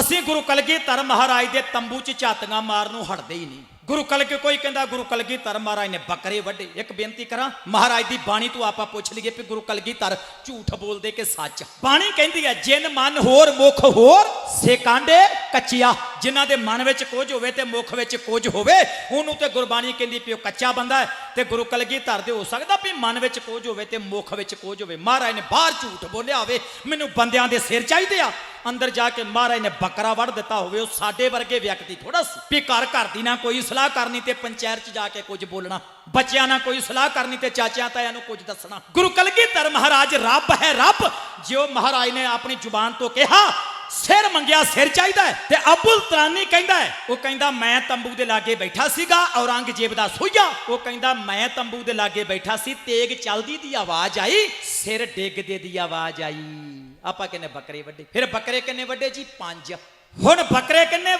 ਅਸੀਂ ਗੁਰੂ ਕਲਗੀ ਕਲਗੀਧਰ ਮਹਾਰਾਜ ਦੇ ਤੰਬੂ 'ਚ ਝਾਤੀਆਂ ਮਾਰਨ ਨੂੰ ਹਟਦੇ ਹੀ ਨਹੀਂ। ਗੁਰੂ ਕਲਗੀ ਕੋਈ ਕਹਿੰਦਾ, ਗੁਰੂ ਕਲਗੀ ਕਲਗੀਧਰ ਮਹਾਰਾਜ ਨੇ ਬੱਕਰੇ ਵੱਢੇ। ਇੱਕ ਬੇਨਤੀ ਕਰਾਂ, ਮਹਾਰਾਜ ਦੀ ਬਾਣੀ ਤੋਂ ਆਪਾਂ ਪੁੱਛ ਲਈਏ ਵੀ ਗੁਰੂ ਕਲਗੀ ਧਰ ਝੂਠ ਬੋਲਦੇ ਕਿ ਸੱਚ? ਬਾਣੀ ਕਹਿੰਦੀ ਹੈ, ਜਿਨ ਮਨ ਹੋਰ ਮੁਖ ਹੋਰ, ਸੇ ਕਾਂਡੇ ਕੱਚਿਆ। ਜਿਨ੍ਹਾਂ ਦੇ ਮਨ ਵਿੱਚ ਕੁਝ ਹੋਵੇ ਤੇ ਮੁਖ ਵਿੱਚ ਕੁਝ ਹੋਵੇ, ਉਹਨੂੰ ਤੇ ਗੁਰਬਾਣੀ ਕਹਿੰਦੀ ਵੀ ਉਹ ਕੱਚਾ ਬੰਦਾ ਹੈ ਤੇ ਗੁਰੂ ਕਲਗੀ ਧਰ ਦੇ ਹੋ ਸਕਦਾ ਵੀ ਮਨ ਵਿੱਚ ਕੁਝ ਹੋਵੇ ਤੇ ਮੁਖ ਵਿੱਚ ਕੁਝ ਹੋਵੇ। ਮਹਾਰਾਜ ਨੇ ਬਾਹਰ ਝੂਠ ਬੋਲਿਆ ਹੋਵੇ, ਮੈਨੂੰ ਬੰਦਿਆਂ ਦੇ ਸਿਰ ਚਾਹੀਦੇ ਆ। ਅੰਦਰ ਜਾ ਕੇ ਮਹਾਰਾਜ ਨੇ ਬੱਕਰਾ ਵੜ ਦਿੱਤਾ ਹੋਵੇ, ਉਹ ਸਾਡੇ ਵਰਗੇ ਵਿਅਕਤੀ ਥੋੜਾ ਸੀ। ਵੀ ਘਰ ਘਰ ਦੀ ਨਾ ਕੋਈ ਸਲਾਹ ਕਰਨੀ ਤੇ ਪੰਚਾਇਤ 'ਚ ਜਾ ਕੇ ਕੁਝ ਬੋਲਣਾ, ਬੱਚਿਆਂ ਨਾਲ ਕੋਈ ਸਲਾਹ ਕਰਨੀ ਤੇ ਚਾਚਿਆਂ ਤਾਇਆਂ ਨੂੰ ਕੁਝ ਦੱਸਣਾ। ਗੁਰੂ ਕਲਗੀਧਰ ਮਹਾਰਾਜ ਰੱਬ ਹੈ ਰੱਬ ਜਿਉ ਮਹਾਰਾਜ ਨੇ ਆਪਣੀ ਜ਼ੁਬਾਨ ਤੋਂ ਕਿਹਾ ਸਿਰ ਮੰਗਿਆ, ਸਿਰ ਚਾਹੀਦਾ ਤੇ ਅਬੁਲ ਤਰਾਨੀ ਕਹਿੰਦਾ ਹੈ, ਉਹ ਕਹਿੰਦਾ, ਮੈਂ ਤੰਬੂ ਦੇ ਲਾਗੇ ਬੈਠਾ ਸੀਗਾ, ਔਰੰਗਜ਼ੇਬ ਦਾ ਸੋਈਆ ਉਹ ਕਹਿੰਦਾ, ਮੈਂ ਤੰਬੂ ਦੇ ਲਾਗੇ ਬੈਠਾ ਸੀ, ਤੇਗ ਚਲਦੀ ਦੀ ਆਵਾਜ਼ ਆਈ, ਸਿਰ ਡਿੱਗਦੇ ਦੀ ਆਵਾਜ਼ ਆਈ। ਆਪਾਂ ਕਹਿੰਦੇ ਬੱਕਰੇ ਵੱਡੇ? ਫਿਰ ਬੱਕਰੇ ਕਿੰਨੇ ਵੱਡੇ ਜੀ? ਪੰਜ। ਹੁਣ ਬੱਕਰੇ ਕਿੰਨੇ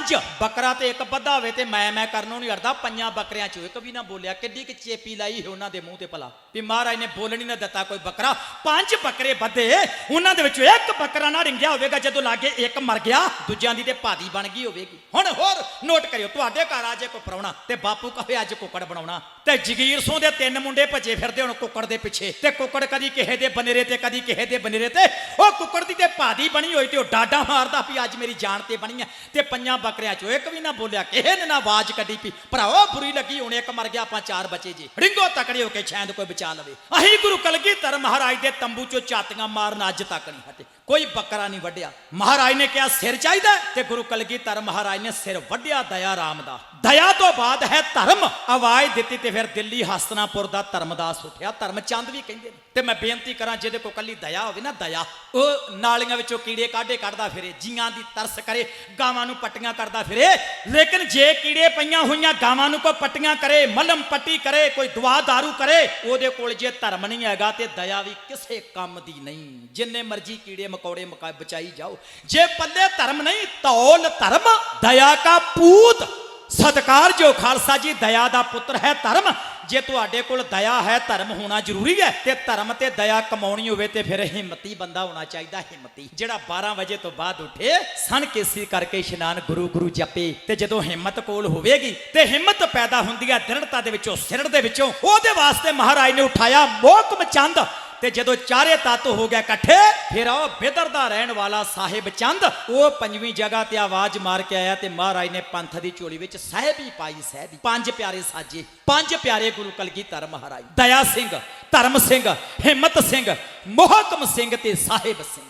ਪੰਜ। ਬੱਕਰਾ ਤੇ ਇੱਕ ਬੱਧਾ ਹੋਵੇ ਤੇ ਮੈਂ ਮੈਂ ਕਰਨੋਂ ਨਹੀਂ ਅੜਦਾ ਪੰਜਾਂ ਬੱਕਰਿਆਂ ਚੋਂ ਇੱਕ ਵੀ ਨਾ ਬੋਲਿਆ। ਕਿੱਡੀ ਕਿ ਚੇਪੀ ਲਾਈ ਹੈ ਉਹਨਾਂ ਦੇ ਮੂੰਹ ਤੇ ਭਲਾ। ਵੀ ਮਹਾਰਾਜ ਨੇ ਬੋਲਣ ਨਾ ਦਿੱਤਾ ਕੋਈ ਬੱਕਰਾ। ਪੰਜ ਬੱਕਰੇ ਬੱਧੇ। ਉਹਨਾਂ ਦੇ ਵਿੱਚੋਂ ਇੱਕ ਬੱਕਰਾ ਨਾ ਰਿੰਗਿਆ ਹੋਵੇਗਾ, ਜਦੋਂ ਲਾਗੇ ਇੱਕ ਮਰ ਗਿਆ। ਦੂਜਿਆਂ ਦੀ ਤੇ ਭਾਦੀ ਬਣ ਗਈ ਹੋਵੇਗੀ। ਹੁਣ ਹੋਰ ਨੋਟ ਕਰਿਓ। ਤੁਹਾਡੇ ਘਰ ਆ ਜੇ ਕੋਈ ਪ੍ਰਾਹੁਣਾ ਤੇ ਬਾਪੂ ਕਹੇ ਅੱਜ ਕੁੱਕੜ ਬਣਾਉਣਾ। ਤੇ ਜਗੀਰ ਸੋਂ ਦੇ ਤਿੰਨ ਮੁੰਡੇ ਭੱਜੇ ਫਿਰਦੇ ਹੁਣ ਕੁੱਕੜ ਦੇ ਪਿੱਛੇ। ਤੇ ਕੁੱਕੜ ਕਦੀ ਕਿਸੇ ਦੇ ਬਨੇਰੇ ਤੇ, ਕਦੀ ਕਿਸੇ ਦੇ ਬਨੇਰੇ ਤੇ। ਉਹ ਕੁੱਕੜ ਦੀ ਤੇ ਭਾਦੀ ਬਣੀ ਹੋਈ ਤੇ ਉਹ ਡਾਡਾ ਮਾਰਦਾ ਵੀ ਅੱਜ ਮੇਰੀ ਜਾਨ ਤੇ ਬਣੀ ਹੈ ਤੇ ਪੰਜਾਂ ਬੱਕਰਿਆਂ ਚੋਂ। ਇੱਕ ਵੀ ਨਾ ਬੋਲਿਆ, ਕਿਸੇ ਨੇ ਨਾ ਆਵਾਜ਼ ਕੱਢੀ ਪਈ ਭਰਾਓ ਬੁਰੀ ਲੱਗੀ, ਹੁਣ ਇੱਕ ਮਰ ਗਿਆ, ਆਪਾਂ ਚਾਰ ਬਚੇ ਜੀ। ਰਿੰਗੋ ਤਕੜੇ ਹੋ ਕੇ ਛੈਂਦ ਕੋਈ ਬਚਾ ਲਵੇ। ਅਹੀਂ ਗੁਰੂ ਕਲਗੀ ਕਲਗੀਧਰ ਮਹਾਰਾਜ ਦੇ ਤੰਬੂ ਚੋਂ ਝਾਤੀਆਂ ਮਾਰਨ ਅੱਜ ਤੱਕ ਨਹੀਂ ਹਟੇ। ਕੋਈ ਬੱਕਰਾ ਨਹੀਂ ਵੱਢਿਆ। ਮਹਾਰਾਜ ਨੇ ਕਿਹਾ, ਸਿਰ ਚਾਹੀਦਾ ਤੇ ਗੁਰੂ ਕਲਗੀਧਰ ਮਹਾਰਾਜ ਨੇ ਸਿਰ ਵੱਢਿਆ ਦਇਆ ਰਾਮ ਦਾ। ਦਇਆ ਤੋਂ ਬਾਅਦ ਹੈ ਧਰਮ। ਆਵਾਜ਼ ਦਿੱਤੀ ਤੇ ਫਿਰ ਦਿੱਲੀ ਹਸਤਨਾਪੁਰ ਦਾ ਧਰਮਦਾਸ ਉੱਠਿਆ। ਧਰਮ ਚੰਦ ਵੀ ਕਹਿੰਦੇ ਨੇ। ਤੇ ਮੈਂ ਬੇਨਤੀ ਕਰਾਂ, ਜਿਹਦੇ ਕੋ ਕੱਲੀ ਦਇਆ ਹੋਵੇ ਨਾ, ਦਇਆ। ਉਹ ਨਾਲੀਆਂ ਵਿੱਚੋਂ ਕੀੜੇ ਕਾਢੇ, ਕੱਢਦਾ ਫਿਰੇ, ਜੀਆਂ ਦੀ ਤਰਸ ਕਰੇ, ਗਾਵਾਂ ਨੂੰ ਪੱਟੀਆਂ ਕਰਦਾ ਫਿਰੇ। ਲੇਕਿਨ ਜੇ ਕੀੜੇ ਪਈਆਂ ਹੋਈਆਂ, ਗਾਵਾਂ ਨੂੰ ਕੋਈ ਪੱਟੀਆਂ ਕਰੇ, ਮਲਮ ਪੱਟੀ ਕਰੇ, ਕੋਈ ਦੁਆ ਦਾਰੂ ਕਰੇ, ਉਹਦੇ ਕੋਲ ਜੇ ਧਰਮ ਨਹੀਂ ਹੈਗਾ ਤੇ ਦਇਆ ਵੀ ਕਿਸੇ ਕੰਮ ਦੀ ਨਹੀਂ। ਜਿੰਨੇ ਮਰਜ਼ੀ ਕੀੜੇ ਮਕੌੜੇ ਮਕਾ ਬਚਾਈ ਜਾਓ। ਜੇ ਪੱਲੇ ਧਰਮ ਨਹੀਂ ਤੌਲ ਧਰਮ, ਦਇਆ ਕਾ ਪੂਤ। ਸਤਕਾਰ ਜੋ ਖਾਲਸਾ ਜੀ, ਦਇਆ ਦਾ ਪੁੱਤਰ ਹੈ ਧਰਮ। ਜੇ ਤੁਹਾਡੇ ਕੋਲ ਦਇਆ ਹੈ, ਧਰਮ ਹੋਣਾ ਜ਼ਰੂਰੀ ਹੈ, ਤੇ ਧਰਮ ਤੇ ਦਇਆ ਕਮਾਉਣੀ ਹੋਵੇ, ਤੇ ਫਿਰ ਹਿੰਮਤੀ ਬੰਦਾ ਹੋਣਾ ਚਾਹੀਦਾ, ਹਿੰਮਤੀ। ਜਿਹੜਾ 12 ਵਜੇ ਤੋਂ ਬਾਅਦ ਉੱਠੇ, ਸਨ ਕੇਸੀ ਕਰਕੇ ਇਸ਼ਨਾਨ ਗੁਰੂ ਗੁਰੂ ਜਪੇ, ਤੇ ਜਦੋਂ ਹਿੰਮਤ ਕੋਲ ਹੋਵੇਗੀ, ਤੇ ਹਿੰਮਤ ਪੈਦਾ ਹੁੰਦੀ ਹੈ ਦ੍ਰਿੜਤਾ ਦੇ ਵਿੱਚੋਂ, ਸਿਰੜ ਦੇ ਵਿੱਚੋਂ, ਉਹਦੇ ਵਾਸਤੇ ਮਹਾਰਾਜ ਨੇ ਉਠਾਇਆ ਮੋਹਕਮ ਚੰਦ। ਤੇ ਜਦੋਂ ਚਾਰੇ ਤੱਤ ਹੋ ਗਿਆ ਇਕੱਠੇ, ਫਿਰ ਉਹ ਬਿਦਰ ਦਾ ਰਹਿਣ ਵਾਲਾ ਸਾਹਿਬ ਚੰਦ, ਉਹ ਪੰਜਵੀਂ ਜਗ੍ਹਾ ਤੇ ਆਵਾਜ਼ ਮਾਰ ਕੇ ਆਇਆ ਤੇ ਮਹਾਰਾਜ ਨੇ ਪੰਥ ਦੀ ਝੋਲੀ ਵਿੱਚ ਸਾਹਿਬੀ ਪਾਈ, ਸਾਹਿਬੀ। ਪੰਜ ਪਿਆਰੇ ਸਾਜੇ, ਪੰਜ ਪਿਆਰੇ ਗੁਰੂ ਕਲਗੀਧਰ ਮਹਾਰਾਜ। ਦਇਆ ਸਿੰਘ, ਧਰਮ ਸਿੰਘ, ਹਿੰਮਤ ਸਿੰਘ, ਮੋਹਕਮ ਸਿੰਘ ਤੇ ਸਾਹਿਬ ਸਿੰਘ।